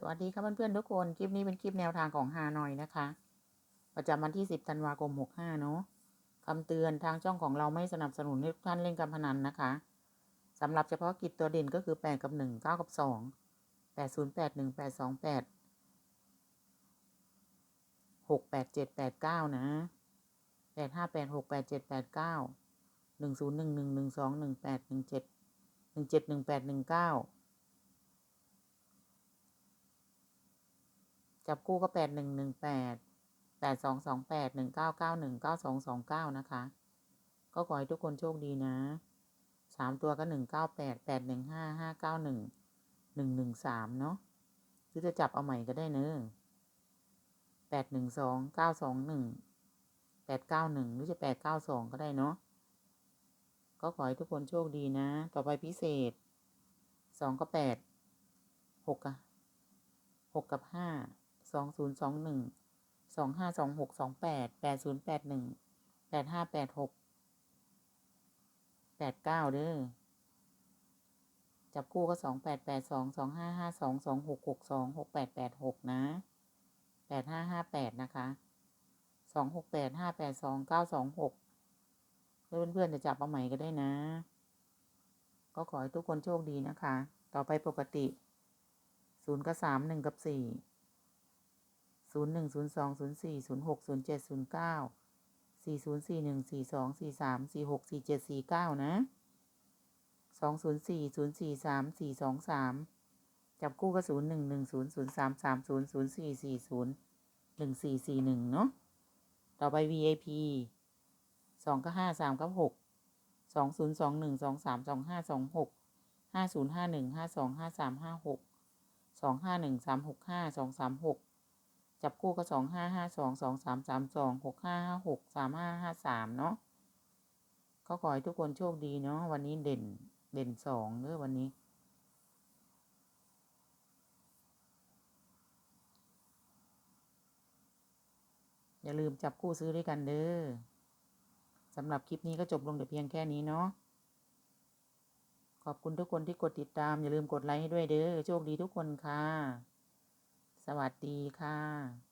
สวัสดีครับเพื่อนๆทุกคน คลิปนี้เป็นคลิปแนวทางของฮานอยนะคะ ประจำวันที่ 10 ธันวาคม 65 เนาะคำเตือนทางช่องของเราไม่สนับสนุนให้ทุกท่านเล่นการพนันนะคะสำหรับเฉพาะกิจตัวเด่นก็คือ 8 กับ 1 9 กับ 2 8 0 8 1 8 2 8 6 8 7 8 9 นะ 8 5 8 6 8 7 8 9 1 0 1 1 1 2 1 8 1 7 1 7 1 8 1 9 จับคู่ก็แปดหนึ่งหนึ่งแปดแปดสองสองแปดหนึ่งเก้าเก้าหนึ่งเก้าสองสองเก้านะคะ ก็ขอให้ทุกคนโชคดีนะสามตัวก็หนึ่งเก้าแปดแปดหนึ่งห้าห้าเก้าหนึ่งหนึ่งหนึ่งสามเนาะหรือจะจับเอาใหม่ก็ได้เนอะแปดหนึ่งสองเก้าสองหนึ่งแปดเก้าหนึ่งหรือจะแปดเก้าสองก็ได้เนาะก็ขอให้ทุกคนโชคดีนะ ต่อไปพิเศษสองก็แปดหกอะหกกับห้า สองศูนย์สองหนึ่งสองห้าสองหกสองแปดแปดศูนย์แปดหนึ่งแปดห้าแปดหกแปดเก้าเด้อ จับคู่ก็สองแปดแปดสองสองห้าห้าสองสองหกหกสองหกแปดแปดหกนะแปดห้าห้าแปดนะคะสองหกแปดห้าแปดสองเก้าสองหกเพื่อนเพื่อนๆจะจับเอาใหม่ก็ได้นะ ก็ขอให้ทุกคนโชคดีนะคะ ต่อไปปกติศูนย์กับสามหนึ่งกับสี่ ศูนย์หนึ่งศูนย์สองศูนย์สี่ศูนย์หกศูนย์เจ็ดศูนย์เก้าสี่ศูนย์สี่หนึ่งสี่สองสี่สามสี่หกสี่เจ็ดสี่เก้านะสองศูนย์สี่ศูนย์สี่สามสี่สองสามจับคู่ก็ศูนย์หนึ่งหนึ่งศูนย์ศูนย์สามสามศูนย์ศูนย์สี่สี่ศูนย์หนึ่งสี่สี่หนึ่งเนาะต่อไป VIP สองก็ห้าสามก็หกสองศูนย์สองหนึ่งสองสามสองห้าสองหกห้าศูนย์ห้าหนึ่งห้าสองห้าสามห้าหกสองห้าหนึ่งสามหกห้าสองสามหก จับคู่ก็สองห้าห้าสองสองสามสามสองหกห้าห้าหกสามห้าห้าสามเนาะก็ขอให้ทุกคนโชคดีเนาะวันนี้เด่นเด่นสองเด้อวันนี้ อย่าลืมจับคู่ซื้อด้วยกันเด้อสำหรับคลิปนี้ก็จบลงแต่เพียงแค่นี้เนาะขอบคุณทุกคนที่กดติดตาม อย่าลืมกดไลค์ให้ด้วยเด้อโชคดีทุกคนค่ะ สวัสดีค่ะ